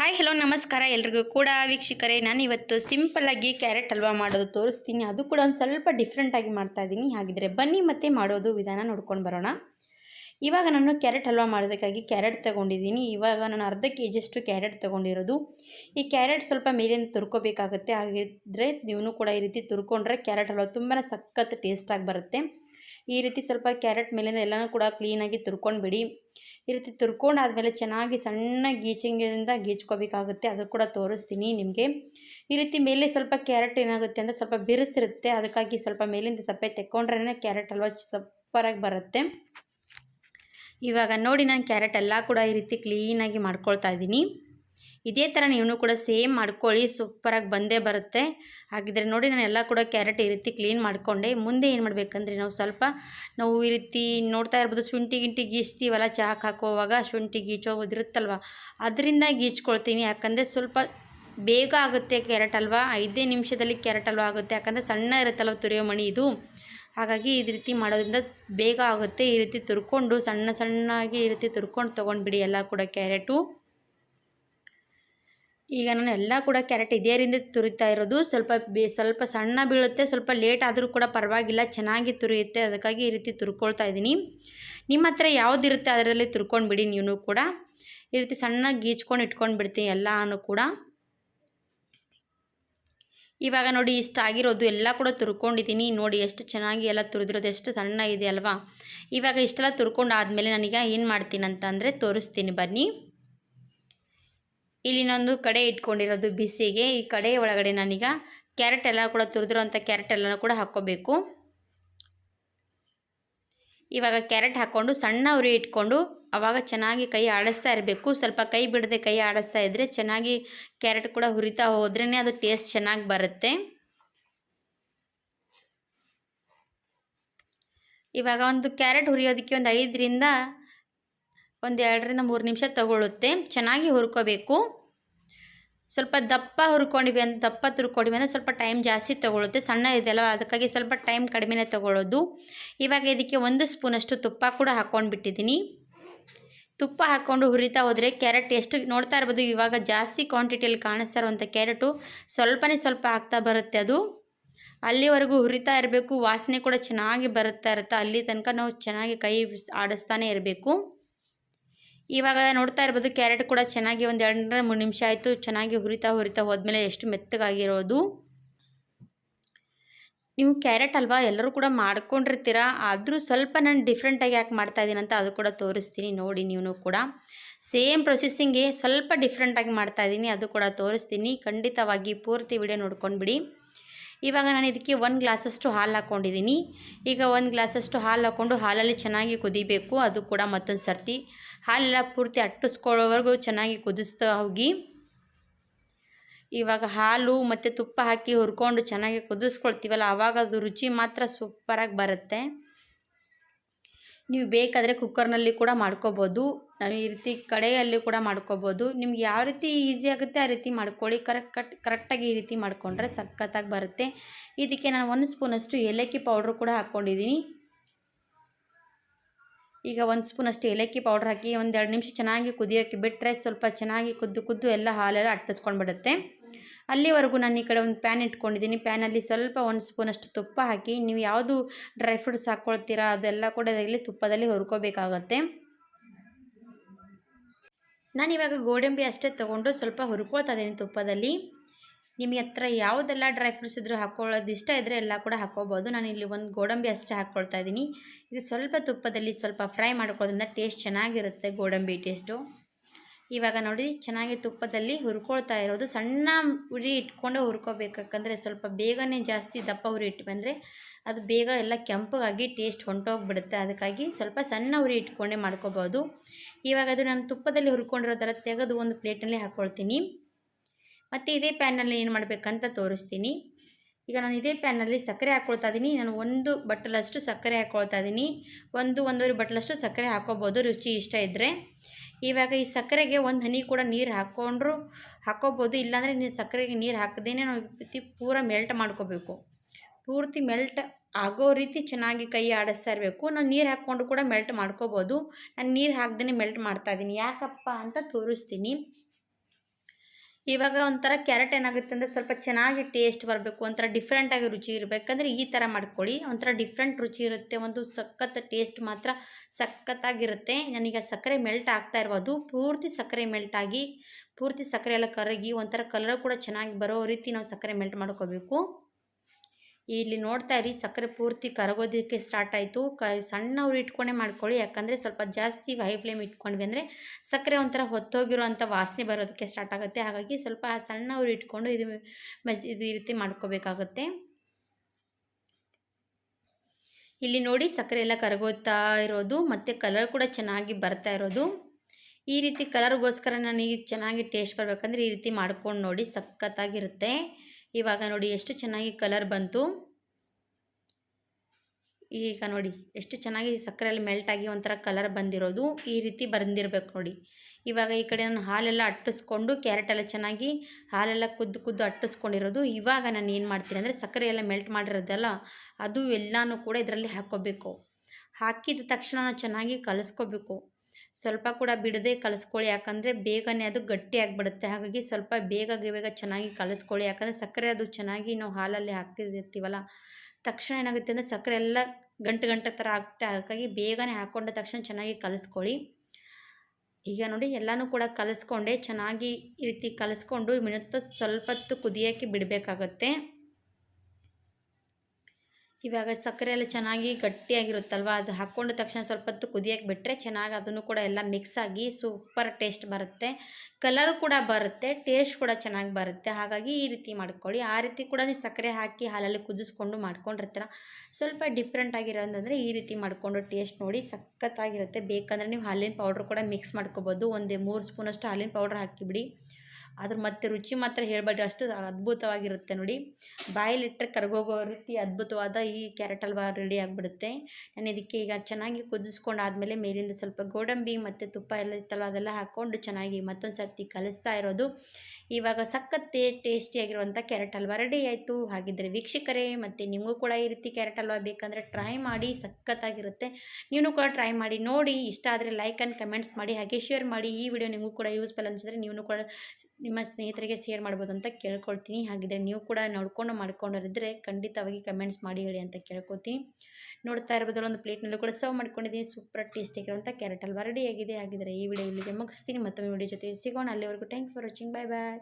Hi, hello, ನಮಸ್ಕಾರ ಎಲ್ರಿಗೂ ಕೂಡ ವೀಕ್ಷಕರೇ, ನಾನು ಇವತ್ತು ಸಿಂಪಲ್ಲಾಗಿ ಕ್ಯಾರೆಟ್ ಹಲ್ವಾ ಮಾಡೋದು ತೋರಿಸ್ತೀನಿ. ಅದು ಕೂಡ ಒಂದು ಸ್ವಲ್ಪ ಡಿಫ್ರೆಂಟಾಗಿ ಮಾಡ್ತಾ ಇದ್ದೀನಿ ಹಾಗಿದ್ರೆ ಬನ್ನಿ ಮತ್ತೆ ಮಾಡೋದು ವಿಧಾನ ನೋಡ್ಕೊಂಡು ಬರೋಣ. ಇವಾಗ ನಾನು ಕ್ಯಾರೆಟ್ ಹಲ್ವಾ ಮಾಡೋದಕ್ಕಾಗಿ ಕ್ಯಾರೆಟ್ ತೊಗೊಂಡಿದ್ದೀನಿ. ಇವಾಗ ನಾನು ಅರ್ಧ ಕೆ ಜಿಯಷ್ಟು ಕ್ಯಾರೆಟ್ ತೊಗೊಂಡಿರೋದು. ಈ ಕ್ಯಾರೆಟ್ ಸ್ವಲ್ಪ ಮೇಲಿಂದ ತುರ್ಕೋಬೇಕಾಗುತ್ತೆ. ಹಾಗಿದ್ರೆ ನೀವು ಕೂಡ ಈ ರೀತಿ ತುರ್ಕೊಂಡ್ರೆ ಕ್ಯಾರೆಟ್ ಹಲ್ವಾ ತುಂಬಾ ಸಖತ್ ಟೇಸ್ಟಾಗಿ ಬರುತ್ತೆ. ಈ ರೀತಿ ಸ್ವಲ್ಪ ಕ್ಯಾರೆಟ್ ಮೇಲಿಂದ ಎಲ್ಲನೂ ಕೂಡ ಕ್ಲೀನಾಗಿ ತುರ್ಕೊಂಡ್ಬಿಡಿ. ಈ ರೀತಿ ತುರ್ಕೊಂಡಾದಮೇಲೆ ಚೆನ್ನಾಗಿ ಸಣ್ಣ ಗೀಚಿಂಗಿಂದ ಗೀಚ್ಕೋಬೇಕಾಗುತ್ತೆ. ಅದು ಕೂಡ ತೋರಿಸ್ತೀನಿ ನಿಮಗೆ. ಈ ರೀತಿ ಮೇಲೆ ಸ್ವಲ್ಪ ಕ್ಯಾರೆಟ್ ಏನಾಗುತ್ತೆ ಅಂದರೆ ಸ್ವಲ್ಪ ಬಿರಿಸ್ತಿರುತ್ತೆ ಅದಕ್ಕಾಗಿ ಸ್ವಲ್ಪ ಮೇಲಿಂದ ಸಪ್ಪೆ ತೆಕ್ಕೊಂಡ್ರೇ ಕ್ಯಾರೆಟ್ ಹಲ್ವಾ ಸಪ್ಪರಾಗಿ ಬರುತ್ತೆ. ಇವಾಗ ನೋಡಿ ನಾನು ಕ್ಯಾರೆಟ್ ಎಲ್ಲ ಕೂಡ ಈ ರೀತಿ ಕ್ಲೀನಾಗಿ ಮಾಡ್ಕೊಳ್ತಾ ಇದ್ದೀನಿ. ಇದೇ ಥರ ನೀವು ಕೂಡ ಸೇಮ್ ಮಾಡ್ಕೊಳ್ಳಿ ಸೂಪರಾಗಿ ಬಂದೇ ಬರುತ್ತೆ. ಹಾಗಿದ್ರೆ ನೋಡಿ ನಾನು ಎಲ್ಲ ಕೂಡ ಕ್ಯಾರೆಟ್ ಈ ರೀತಿ ಕ್ಲೀನ್ ಮಾಡಿಕೊಂಡೆ. ಮುಂದೆ ಏನು ಮಾಡಬೇಕಂದ್ರೆ ನಾವು ಸ್ವಲ್ಪ ನಾವು ಈ ರೀತಿ ನೋಡ್ತಾ ಇರ್ಬೋದು, ಶುಂಠಿ ಗಿಂಟಿ ಗೀಚ್ತೀವಲ್ಲ ಚಹಾ ಹಾಕುವಾಗ ಶುಂಠಿ ಗೀಚೋದಿರುತ್ತಲ್ವ ಅದರಿಂದ ಗೀಚ್ಕೊಳ್ತೀನಿ. ಯಾಕಂದರೆ ಸ್ವಲ್ಪ ಬೇಗ ಆಗುತ್ತೆ ಕ್ಯಾರೆಟ್ ಅಲ್ವಾ? ಐದೇ ನಿಮಿಷದಲ್ಲಿ ಕ್ಯಾರೆಟ್ ಅಲ್ವಾ ಆಗುತ್ತೆ? ಯಾಕಂದರೆ ಸಣ್ಣ ಇರುತ್ತಲ್ವ ತುರಿಯೋ ಮಣಿ ಇದು? ಹಾಗಾಗಿ ಈ ರೀತಿ ಮಾಡೋದ್ರಿಂದ ಬೇಗ ಆಗುತ್ತೆ. ಈ ರೀತಿ ತುರ್ಕೊಂಡು ಸಣ್ಣ ಸಣ್ಣಾಗಿ ಈ ರೀತಿ ತುರ್ಕೊಂಡು ತೊಗೊಂಡ್ಬಿಡಿ ಎಲ್ಲ ಕೂಡ ಕ್ಯಾರೆಟು ಈಗ ನಾನು ಎಲ್ಲ ಕೂಡ ಕ್ಯಾರೆಟ್ ಇದೇ ರೀತಿ ತುರಿತಾ ಇರೋದು. ಸ್ವಲ್ಪ ಬೇ, ಸ್ವಲ್ಪ ಸಣ್ಣ ಬೀಳುತ್ತೆ, ಸ್ವಲ್ಪ ಲೇಟ್ ಆದರೂ ಕೂಡ ಪರವಾಗಿಲ್ಲ, ಚೆನ್ನಾಗಿ ತುರಿಯುತ್ತೆ. ಅದಕ್ಕಾಗಿ ಈ ರೀತಿ ತುರ್ಕೊಳ್ತಾ ಇದ್ದೀನಿ. ನಿಮ್ಮ ಹತ್ರ ಯಾವುದಿರುತ್ತೆ ಅದರಲ್ಲಿ ತುರ್ಕೊಂಡ್ಬಿಡಿ ನೀವು ಕೂಡ. ಈ ರೀತಿ ಸಣ್ಣ ಗೀಚ್ಕೊಂಡು ಇಟ್ಕೊಂಡು ಬಿಡ್ತೀನಿ ಎಲ್ಲನೂ ಕೂಡ. ಇವಾಗ ನೋಡಿ ಇಷ್ಟ ಆಗಿರೋದು ಎಲ್ಲ ಕೂಡ ತುರ್ಕೊಂಡಿದ್ದೀನಿ. ನೋಡಿ ಎಷ್ಟು ಚೆನ್ನಾಗಿ ಎಲ್ಲ ತುರಿದಿರೋದು, ಎಷ್ಟು ಸಣ್ಣ ಇದೆ ಅಲ್ವಾ. ಇವಾಗ ಇಷ್ಟೆಲ್ಲ ತುರ್ಕೊಂಡು ಆದಮೇಲೆ ನನಗೆ ಏನು ಮಾಡ್ತೀನಿ ಅಂತ ಅಂದರೆ ತೋರಿಸ್ತೀನಿ ಬನ್ನಿ. ಇಲ್ಲಿ ಇನ್ನೊಂದು ಕಡೆ ಇಟ್ಕೊಂಡಿರೋದು ಬಿಸಿಗೆ. ಈ ಕಡೆ ಒಳಗಡೆ ನಾನೀಗ ಕ್ಯಾರೆಟ್ ಎಲ್ಲ ಕೂಡ ತುರಿದಿರೋಂಥ ಕ್ಯಾರೆಟ್ ಎಲ್ಲನೂ ಕೂಡ ಹಾಕ್ಕೋಬೇಕು. ಇವಾಗ ಕ್ಯಾರೆಟ್ ಹಾಕ್ಕೊಂಡು ಸಣ್ಣ ಉರಿ ಇಟ್ಕೊಂಡು ಆವಾಗ ಚೆನ್ನಾಗಿ ಕೈ ಆಡಿಸ್ತಾ ಇರಬೇಕು. ಸ್ವಲ್ಪ ಕೈ ಬಿಡದೆ ಕೈ ಆಡಿಸ್ತಾ ಇದ್ದರೆ ಚೆನ್ನಾಗಿ ಕ್ಯಾರೆಟ್ ಕೂಡ ಹುರಿತಾ ಹೋದ್ರೇ ಅದು ಟೇಸ್ಟ್ ಚೆನ್ನಾಗಿ ಬರುತ್ತೆ. ಇವಾಗ ಒಂದು ಕ್ಯಾರೆಟ್ ಹುರಿಯೋದಕ್ಕೆ ಒಂದು ಐದರಿಂದ ಒಂದು ಎರಡರಿಂದ ಮೂರು ನಿಮಿಷ ತಗೊಳ್ಳುತ್ತೆ. ಚೆನ್ನಾಗಿ ಹುರ್ಕೋಬೇಕು. ಸ್ವಲ್ಪ ದಪ್ಪ ಹುರ್ಕೊಂಡಿವಿ ಅಂತ ದಪ್ಪ ತುರ್ಕೊಂಡಿವಿ ಅಂದರೆ ಸ್ವಲ್ಪ ಟೈಮ್ ಜಾಸ್ತಿ ತೊಗೊಳುತ್ತೆ ಸಣ್ಣ ಇದೆಯಲ್ಲ, ಅದಕ್ಕಾಗಿ ಸ್ವಲ್ಪ ಟೈಮ್ ಕಡಿಮೆನೇ ತೊಗೊಳ್ಳೋದು. ಇವಾಗ ಇದಕ್ಕೆ ಒಂದು ಸ್ಪೂನಷ್ಟು ತುಪ್ಪ ಕೂಡ ಹಾಕ್ಕೊಂಡು ಬಿಟ್ಟಿದ್ದೀನಿ ತುಪ್ಪ ಹಾಕ್ಕೊಂಡು ಹುರಿತಾ ಹೋದರೆ ಕ್ಯಾರೆಟ್ ಎಷ್ಟು ನೋಡ್ತಾ ಇರ್ಬೋದು, ಇವಾಗ ಜಾಸ್ತಿ ಕ್ವಾಂಟಿಟಿಯಲ್ಲಿ ಕಾಣಿಸ್ತಾ ಇರುವಂಥ ಕ್ಯಾರೆಟು ಸ್ವಲ್ಪನೇ ಸ್ವಲ್ಪ ಆಗ್ತಾ ಬರುತ್ತೆ ಅದು. ಅಲ್ಲಿವರೆಗೂ ಹುರಿತಾ ಇರಬೇಕು. ವಾಸನೆ ಕೂಡ ಚೆನ್ನಾಗಿ ಬರುತ್ತಾ ಇರುತ್ತೆ. ಅಲ್ಲಿ ತನಕ ನಾವು ಚೆನ್ನಾಗಿ ಕೈ ಆಡಿಸ್ತಾನೆ ಇರಬೇಕು. ಇವಾಗ ನೋಡ್ತಾ ಇರ್ಬೋದು ಕ್ಯಾರೆಟ್ ಕೂಡ ಚೆನ್ನಾಗಿ ಒಂದು ಎರಡರಿಂದ ಮೂರು ನಿಮಿಷ ಆಯಿತು. ಚೆನ್ನಾಗಿ ಹುರಿತಾ ಹುರಿತಾ ಹೋದ್ಮೇಲೆ ಎಷ್ಟು ಮೆತ್ತಗಾಗಿರೋದು. ನೀವು ಕ್ಯಾರೆಟ್ ಅಲ್ವಾ ಎಲ್ಲರೂ ಕೂಡ ಮಾಡ್ಕೊಂಡಿರ್ತೀರ? ಆದರೂ ಸ್ವಲ್ಪ ನಾನು ಡಿಫ್ರೆಂಟಾಗಿ ಯಾಕೆ ಮಾಡ್ತಾ ಇದ್ದೀನಿ ಅಂತ ಅದು ಕೂಡ ತೋರಿಸ್ತೀನಿ. ನೋಡಿ ನೀವು ಕೂಡ. ಸೇಮ್ ಪ್ರೊಸೆಸ್ಸಿಂಗೇ ಸ್ವಲ್ಪ ಡಿಫ್ರೆಂಟಾಗಿ ಮಾಡ್ತಾ ಇದ್ದೀನಿ ಅದು ಕೂಡ ತೋರಿಸ್ತೀನಿ. ಖಂಡಿತವಾಗಿ ಪೂರ್ತಿ ವಿಡಿಯೋ ನೋಡ್ಕೊಂಡ್ಬಿಡಿ. ಇವಾಗ ನಾನು ಇದಕ್ಕೆ ಒಂದು ಗ್ಲಾಸಷ್ಟು ಹಾಲು ಹಾಕ್ಕೊಂಡಿದ್ದೀನಿ. ಈಗ ಒಂದು ಗ್ಲಾಸಷ್ಟು ಹಾಲು ಹಾಕ್ಕೊಂಡು ಹಾಲಲ್ಲಿ ಚೆನ್ನಾಗಿ ಕುದಿಬೇಕು. ಅದು ಕೂಡ ಮತ್ತೊಂದು ಸರ್ತಿ. ಹಾಲೆಲ್ಲ ಪೂರ್ತಿ ಅಟ್ಟಿಸ್ಕೊಳ್ಳೋವರೆಗೂ ಚೆನ್ನಾಗಿ ಕುದಿಸ್ತಾ ಹೋಗಿ. ಇವಾಗ ಹಾಲು ಮತ್ತು ತುಪ್ಪ ಹಾಕಿ ಹುರ್ಕೊಂಡು ಚೆನ್ನಾಗಿ ಕುದಿಸ್ಕೊಳ್ತೀವಲ್ಲ ಆವಾಗ ಅದು ರುಚಿ ಮಾತ್ರ ಸೂಪರಾಗಿ ಬರುತ್ತೆ. ನೀವು ಬೇಕಾದರೆ ಕುಕ್ಕರ್ನಲ್ಲಿ ಕೂಡ ಮಾಡ್ಕೋಬೋದು. ನಾನು ಈ ರೀತಿ ಕಡೆಯಲ್ಲಿ ಕೂಡ ಮಾಡ್ಕೋಬೋದು. ನಿಮ್ಗೆ ಯಾವ ರೀತಿ ಈಸಿ ಆಗುತ್ತೆ ಆ ರೀತಿ ಮಾಡ್ಕೊಳ್ಳಿ. ಕರೆಕ್ಟ್ ಕಟ್ ಕರೆಕ್ಟಾಗಿ ಈ ರೀತಿ ಮಾಡಿಕೊಂಡ್ರೆ ಸಖತ್ತಾಗಿ ಬರುತ್ತೆ. ಇದಕ್ಕೆ ನಾನು ಒಂದು ಸ್ಪೂನಷ್ಟು ಏಲಕ್ಕಿ ಪೌಡ್ರ್ ಕೂಡ ಹಾಕ್ಕೊಂಡಿದ್ದೀನಿ. ಈಗ ಒಂದು ಸ್ಪೂನಷ್ಟು ಏಲಕ್ಕಿ ಪೌಡ್ರ್ ಹಾಕಿ ಒಂದೆರಡು ನಿಮಿಷ ಚೆನ್ನಾಗಿ ಕುದಿಯೋಕ್ಕೆ ಬಿಟ್ಟರೆ ಸ್ವಲ್ಪ ಚೆನ್ನಾಗಿ ಕುದ್ದು ಕುದ್ದು ಎಲ್ಲ ಹಾಲೆಲ್ಲ ಅಟ್ಟಿಸ್ಕೊಂಡ್ಬಿಡುತ್ತೆ. ಅಲ್ಲಿವರೆಗೂ ನಾನು ಈ ಕಡೆ ಒಂದು ಪ್ಯಾನ್ ಇಟ್ಕೊಂಡಿದ್ದೀನಿ. ಪ್ಯಾನಲ್ಲಿ ಸ್ವಲ್ಪ ಒಂದು ಸ್ಪೂನಷ್ಟು ತುಪ್ಪ ಹಾಕಿ, ನೀವು ಯಾವುದು ಡ್ರೈ ಫ್ರೂಟ್ಸ್ ಹಾಕ್ಕೊಳ್ತೀರಾ ಅದೆಲ್ಲ ಕೂಡ ಇದರಲ್ಲಿ ತುಪ್ಪದಲ್ಲಿ ಹುರ್ಕೋಬೇಕಾಗತ್ತೆ. ನಾನಿವಾಗ ಗೋಡಂಬಿ ಅಷ್ಟೇ ತೊಗೊಂಡು ಸ್ವಲ್ಪ ಹುರ್ಕೊಳ್ತಾ ಇದ್ದೀನಿ ತುಪ್ಪದಲ್ಲಿ. ನಿಮಗೆ ಹತ್ರ ಯಾವುದೆಲ್ಲ ಡ್ರೈ ಫ್ರೂಟ್ಸ್ ಇದ್ರೂ ಹಾಕ್ಕೊಳ್ಳೋದು ಇಷ್ಟ ಇದ್ದರೆ ಎಲ್ಲ ಕೂಡ ಹಾಕ್ಕೋಬೋದು ನಾನು ಇಲ್ಲಿ ಒಂದು ಗೋಡಂಬಿ ಅಷ್ಟೇ ಹಾಕ್ಕೊಳ್ತಾ ಇದ್ದೀನಿ. ಇದು ಸ್ವಲ್ಪ ತುಪ್ಪದಲ್ಲಿ ಸ್ವಲ್ಪ ಫ್ರೈ ಮಾಡ್ಕೊಳ್ಳೋದ್ರಿಂದ ಟೇಸ್ಟ್ ಚೆನ್ನಾಗಿರುತ್ತೆ ಗೋಡಂಬಿ ಟೇಸ್ಟು. ಇವಾಗ ನೋಡಿ ಚೆನ್ನಾಗಿ ತುಪ್ಪದಲ್ಲಿ ಹುರ್ಕೊಳ್ತಾ ಇರೋದು. ಸಣ್ಣ ಉರಿ ಇಟ್ಕೊಂಡು ಹುರ್ಕೋಬೇಕಂದ್ರೆ ಸ್ವಲ್ಪ ಬೇಗನೆ ಜಾಸ್ತಿ ದಪ್ಪ ಉರಿ ಇಟ್ಕೊಂಡ್ರೆ ಅದು ಬೇಗ ಎಲ್ಲ ಕೆಂಪಗಾಗಿ ಟೇಸ್ಟ್ ಹೊಂಟೋಗ್ಬಿಡುತ್ತೆ. ಅದಕ್ಕಾಗಿ ಸ್ವಲ್ಪ ಸಣ್ಣ ಉರಿ ಇಟ್ಕೊಂಡೆ ಮಾಡ್ಕೋಬೋದು. ಇವಾಗ ಅದು ನಾನು ತುಪ್ಪದಲ್ಲಿ ಹುರ್ಕೊಂಡಿರೋದೆಲ್ಲ ತೆಗೆದು ಒಂದು ಪ್ಲೇಟಲ್ಲಿ ಹಾಕ್ಕೊಳ್ತೀನಿ ಮತ್ತು ಇದೇ ಪ್ಯಾನಲ್ಲಿ ಏನು ಮಾಡಬೇಕಂತ ತೋರಿಸ್ತೀನಿ. ಈಗ ನಾನು ಇದೇ ಪ್ಯಾನಲ್ಲಿ ಸಕ್ಕರೆ ಹಾಕ್ಕೊಳ್ತಾ ಇದ್ದೀನಿ ನಾನು ಒಂದು ಬಟ್ಟಲಷ್ಟು ಸಕ್ಕರೆ ಹಾಕ್ಕೊಳ್ತಾ ಇದ್ದೀನಿ ಒಂದು, ಒಂದೂವರೆ ಬಟ್ಟಲಷ್ಟು ಸಕ್ಕರೆ ಹಾಕ್ಕೋಬೋದು ರುಚಿ ಇಷ್ಟ ಇದ್ದರೆ ಇವಾಗ ಈ ಸಕ್ಕರೆಗೆ ಒಂದು ಹನಿ ಕೂಡ ನೀರು ಹಾಕ್ಕೊಂಡ್ರು ಹಾಕ್ಕೋಬೋದು ಇಲ್ಲಾಂದರೆ ನೀವು ಸಕ್ಕರೆಗೆ ನೀರು ಹಾಕದೇ ನಾವು ಪೂರ ಮೆಲ್ಟ್ ಮಾಡ್ಕೋಬೇಕು. ಪೂರ್ತಿ ಮೆಲ್ಟ್ ಆಗೋ ರೀತಿ ಚೆನ್ನಾಗಿ ಕೈ ಆಡಿಸ್ತಾ ಇರಬೇಕು. ನಾವು ನೀರು ಹಾಕ್ಕೊಂಡು ಕೂಡ ಮೆಲ್ಟ್ ಮಾಡ್ಕೋಬೋದು. ನಾನು ನೀರು ಹಾಕ್ದೇ ಮೆಲ್ಟ್ ಮಾಡ್ತಾ ಇದ್ದೀನಿ ಯಾಕಪ್ಪ ಅಂತ ತೋರಿಸ್ತೀನಿ. ಇವಾಗ ಒಂಥರ ಕ್ಯಾರೆಟ್ ಏನಾಗುತ್ತೆ ಅಂದರೆ ಸ್ವಲ್ಪ ಚೆನ್ನಾಗಿ ಟೇಸ್ಟ್ ಬರಬೇಕು, ಒಂಥರ ಡಿಫ್ರೆಂಟಾಗಿ ರುಚಿ ಇರಬೇಕಂದ್ರೆ ಈ ಥರ ಮಾಡ್ಕೊಳ್ಳಿ, ಒಂಥರ ಡಿಫ್ರೆಂಟ್ ರುಚಿ ಇರುತ್ತೆ, ಒಂದು ಸಖತ್ ಟೇಸ್ಟ್ ಮಾತ್ರ ಸಖತ್ತಾಗಿರುತ್ತೆ. ನನಗೆ ಸಕ್ಕರೆ ಮೆಲ್ಟ್ ಆಗ್ತಾ ಇರ್ಬೋದು ಪೂರ್ತಿ ಸಕ್ಕರೆ ಮೆಲ್ಟ್ ಆಗಿ, ಪೂರ್ತಿ ಸಕ್ಕರೆ ಎಲ್ಲ ಕರಗಿ, ಒಂಥರ ಕಲರ್ ಕೂಡ ಚೆನ್ನಾಗಿ ಬರೋ ರೀತಿ ನಾವು ಸಕ್ಕರೆ ಮೆಲ್ಟ್ ಮಾಡ್ಕೋಬೇಕು. ಇಲ್ಲಿ ನೋಡ್ತಾ ಇರಿ, ಸಕ್ಕರೆ ಪೂರ್ತಿ ಕರಗೋದಕ್ಕೆ ಸ್ಟಾರ್ಟ್ ಆಯಿತು. ಕ, ಸಣ್ಣವ್ರು ಇಟ್ಕೊಂಡೇ ಮಾಡ್ಕೊಳ್ಳಿ. ಯಾಕಂದರೆ ಸ್ವಲ್ಪ ಜಾಸ್ತಿ ಹೈ ಫ್ಲೇಮ್ ಇಟ್ಕೊಂಡ್ವಿ ಅಂದರೆ ಸಕ್ಕರೆ ಒಂಥರ ಹೊತ್ತೋಗಿರೋ ಅಂಥ ವಾಸನೆ ಬರೋದಕ್ಕೆ ಸ್ಟಾರ್ಟ್ ಆಗುತ್ತೆ. ಹಾಗಾಗಿ ಸ್ವಲ್ಪ ಸಣ್ಣವ್ರು ಇಟ್ಕೊಂಡು ಇದು ಮೆಸ್ ಇದು ಈ ರೀತಿ ಮಾಡ್ಕೋಬೇಕಾಗುತ್ತೆ. ಇಲ್ಲಿ ನೋಡಿ ಸಕ್ಕರೆ ಎಲ್ಲ ಕರಗೋತಾ ಇರೋದು, ಮತ್ತು ಕಲರ್ ಕೂಡ ಚೆನ್ನಾಗಿ ಬರ್ತಾ ಇರೋದು. ಈ ರೀತಿ ಕಲರ್ಗೋಸ್ಕರ ನನಗೆ ಚೆನ್ನಾಗಿ ಟೇಸ್ಟ್ ಬರಬೇಕಂದ್ರೆ ಈ ರೀತಿ ಮಾಡ್ಕೊಂಡು ನೋಡಿ ಸಖತ್ತಾಗಿರುತ್ತೆ. ಇವಾಗ ನೋಡಿ ಎಷ್ಟು ಚೆನ್ನಾಗಿ ಕಲರ್ ಬಂತು. ಈಗ ನೋಡಿ ಎಷ್ಟು ಚೆನ್ನಾಗಿ ಸಕ್ಕರೆಯಲ್ಲಿ ಮೆಲ್ಟ್ ಆಗಿ ಒಂಥರ ಕಲರ್ ಬಂದಿರೋದು. ಈ ರೀತಿ ಬಂದಿರಬೇಕು ನೋಡಿ. ಇವಾಗ ಈ ಕಡೆ ನಾನು ಹಾಲೆಲ್ಲ ಅಟ್ಟಿಸ್ಕೊಂಡು ಕ್ಯಾರೆಟ್ ಎಲ್ಲ ಚೆನ್ನಾಗಿ ಹಾಲೆಲ್ಲ ಕುದ್ದು ಕುದ್ದು ಅಟ್ಟಿಸ್ಕೊಂಡಿರೋದು. ಇವಾಗ ನಾನು ಏನು ಮಾಡ್ತೀನಿ ಅಂದರೆ ಸಕ್ಕರೆ ಎಲ್ಲ ಮೆಲ್ಟ್ ಮಾಡಿರೋದಲ್ಲ, ಅದು ಎಲ್ಲನೂ ಕೂಡ ಇದರಲ್ಲಿ ಹಾಕ್ಕೋಬೇಕು. ಹಾಕಿದ ತಕ್ಷಣ ಚೆನ್ನಾಗಿ ಕಲಿಸ್ಕೋಬೇಕು. ಸ್ವಲ್ಪ ಕೂಡ ಬಿಡದೆ ಕಲಿಸ್ಕೊಳ್ಳಿ. ಯಾಕಂದರೆ ಬೇಗನೆ ಅದು ಗಟ್ಟಿ ಆಗಿಬಿಡುತ್ತೆ. ಹಾಗಾಗಿ ಸ್ವಲ್ಪ ಬೇಗ ಬೇಗ ಚೆನ್ನಾಗಿ ಕಲಿಸ್ಕೊಳ್ಳಿ. ಯಾಕಂದರೆ ಸಕ್ಕರೆ ಅದು ಚೆನ್ನಾಗಿ ನಾವು ಹಾಲಲ್ಲಿ ಹಾಕಿರ್ತೀವಲ್ಲ. ತಕ್ಷಣ ಏನಾಗುತ್ತೆ ಅಂದರೆ ಸಕ್ಕರೆ ಎಲ್ಲ ಗಂಟು ಗಂಟೆ ಥರ ಆಗುತ್ತೆ. ಹಾಗಾಗಿ ಬೇಗನೆ ಹಾಕ್ಕೊಂಡ ತಕ್ಷಣ ಚೆನ್ನಾಗಿ ಕಲಿಸ್ಕೊಳ್ಳಿ. ಈಗ ನೋಡಿ, ಎಲ್ಲನೂ ಕೂಡ ಕಲಿಸ್ಕೊಂಡೆ. ಚೆನ್ನಾಗಿ ಈ ರೀತಿ ಕಲಿಸ್ಕೊಂಡು ಮಿನಿತ್ತು ಸ್ವಲ್ಪ ಹೊತ್ತು ಕುದಿಯೋಕ್ಕೆ ಬಿಡಬೇಕಾಗತ್ತೆ. ಇವಾಗ ಸಕ್ಕರೆ ಎಲ್ಲ ಚೆನ್ನಾಗಿ ಗಟ್ಟಿಯಾಗಿರುತ್ತಲ್ವ? ಅದು ಹಾಕ್ಕೊಂಡ ತಕ್ಷಣ ಸ್ವಲ್ಪ ಹೊತ್ತು ಕುದಿಯೋಕ್ಕೆ ಬಿಟ್ಟರೆ ಚೆನ್ನಾಗಿ ಅದನ್ನು ಕೂಡ ಎಲ್ಲ ಮಿಕ್ಸ್ ಆಗಿ ಸೂಪರ್ ಟೇಸ್ಟ್ ಬರುತ್ತೆ. ಕಲರ್ ಕೂಡ ಬರುತ್ತೆ ಟೇಸ್ಟ್ ಕೂಡ ಚೆನ್ನಾಗಿ ಬರುತ್ತೆ. ಹಾಗಾಗಿ ಈ ರೀತಿ ಮಾಡ್ಕೊಳ್ಳಿ. ಆ ರೀತಿ ಕೂಡ ನೀವು ಸಕ್ಕರೆ ಹಾಕಿ ಹಾಲಲ್ಲಿ ಕುದಿಸ್ಕೊಂಡು ಮಾಡ್ಕೊಂಡಿರ್ತೀರ. ಸ್ವಲ್ಪ ಡಿಫ್ರೆಂಟ್ ಆಗಿರೋದಂದರೆ ಈ ರೀತಿ ಮಾಡಿಕೊಂಡು ಟೇಸ್ಟ್ ನೋಡಿ ಸಖತ್ತಾಗಿರುತ್ತೆ. ಬೇಕಂದರೆ ನೀವು ಹಾಲಿನ ಪೌಡ್ರ್ ಕೂಡ ಮಿಕ್ಸ್ ಮಾಡ್ಕೊಬೋದು. ಒಂದೇ ಮೂರು ಸ್ಪೂನಷ್ಟು ಹಾಲಿನ ಪೌಡ್ರ್ ಹಾಕಿಬಿಡಿ. ಅದ್ರ ಮತ್ತೆ ರುಚಿ ಮಾತ್ರ ಹೇಳಬೇಡಿ ಅಷ್ಟು ಅದ್ಭುತವಾಗಿರುತ್ತೆ ನೋಡಿ. ಬಾಯಲ್ಲಿಟ್ಟರೆ ಕರ್ಗೋಗೋ ರೀತಿ ಅದ್ಭುತವಾದ ಈ ಕ್ಯಾರೆಟ್ ಹಲ್ವಾ ರೆಡಿ ಆಗಿಬಿಡುತ್ತೆ. ನಾನು ಇದಕ್ಕೆ ಈಗ ಚೆನ್ನಾಗಿ ಕುದಿಸ್ಕೊಂಡು ಆದಮೇಲೆ ಮೇಲಿಂದ ಸ್ವಲ್ಪ ಗೋಡಂಬಿ ಮತ್ತು ತುಪ್ಪ ಎಲ್ಲ ಇತ್ತಲ್ಲ, ಅದೆಲ್ಲ ಹಾಕ್ಕೊಂಡು ಚೆನ್ನಾಗಿ ಮತ್ತೊಂದು ಸರ್ತಿ ಕಲಿಸ್ತಾ ಇರೋದು. ಇವಾಗ ಸಖತ್ತೇ ಟೇಸ್ಟಿಯಾಗಿರುವಂಥ ಕ್ಯಾರೆಟ್ ಹಲ್ವಾ ರೆಡಿ ಆಯಿತು. ಹಾಗಿದ್ದರೆ ವೀಕ್ಷಕರೇ, ಮತ್ತು ನಿಮಗೂ ಕೂಡ ಈ ರೀತಿ ಕ್ಯಾರೆಟ್ ಹಲ್ವಾ ಬೇಕಂದರೆ ಟ್ರೈ ಮಾಡಿ, ಸಖತ್ತಾಗಿರುತ್ತೆ. ನೀವು ಕೂಡ ಟ್ರೈ ಮಾಡಿ, ನೋಡಿ. ಇಷ್ಟ ಆದರೆ ಲೈಕ್ ಆ್ಯಂಡ್ ಕಮೆಂಟ್ಸ್ ಮಾಡಿ, ಹಾಗೆ ಶೇರ್ ಮಾಡಿ. ಈ ವಿಡಿಯೋ ನಿಮಗೂ ಕೂಡ ಯೂಸ್ಫುಲ್ ಅನಿಸಿದ್ರೆ ನೀವು ಕೂಡ ನಿಮ್ಮ ಸ್ನೇಹಿತರಿಗೆ ಶೇರ್ ಮಾಡ್ಬೋದು ಅಂತ ಕೇಳ್ಕೊಳ್ತೀನಿ. ಹಾಗಿದ್ರೆ ನೀವು ಕೂಡ ನೋಡ್ಕೊಂಡು ಮಾಡ್ಕೊಂಡಿದ್ರೆ ಖಂಡಿತವಾಗಿ ಕಮೆಂಟ್ಸ್ ಮಾಡಿ ಹೇಳಿ ಅಂತ ಕೇಳ್ಕೊತೀನಿ ನೋಡ್ತಾ ಇರ್ಬೋದಲ್ಲ ಒಂದು ಪ್ಲೇಟ್ನಲ್ಲೂ ಕೂಡ ಸರ್ವ್ ಮಾಡ್ಕೊಂಡಿದ್ದೀನಿ. ಸೂಪರ್ ಟೇಸ್ಟಿಯಾಗಿರುವಂಥ ಕ್ಯಾರೆಟ್ ಹಲ್ವಾ ರೆಡಿ ಆಗಿದೆ. ಹಾಗಿದ್ರೆ ಈ ವಿಡಿಯೋ ಇಲ್ಲಿಗೆ ಮುಗಿಸ್ತೀನಿ. ಮತ್ತೊಮ್ಮೆ ವಿಡಿಯೋ ಜೊತೆ ಸಿಗೋಣ. ಅಲ್ಲಿವರೆಗೂ thank for watching bye bye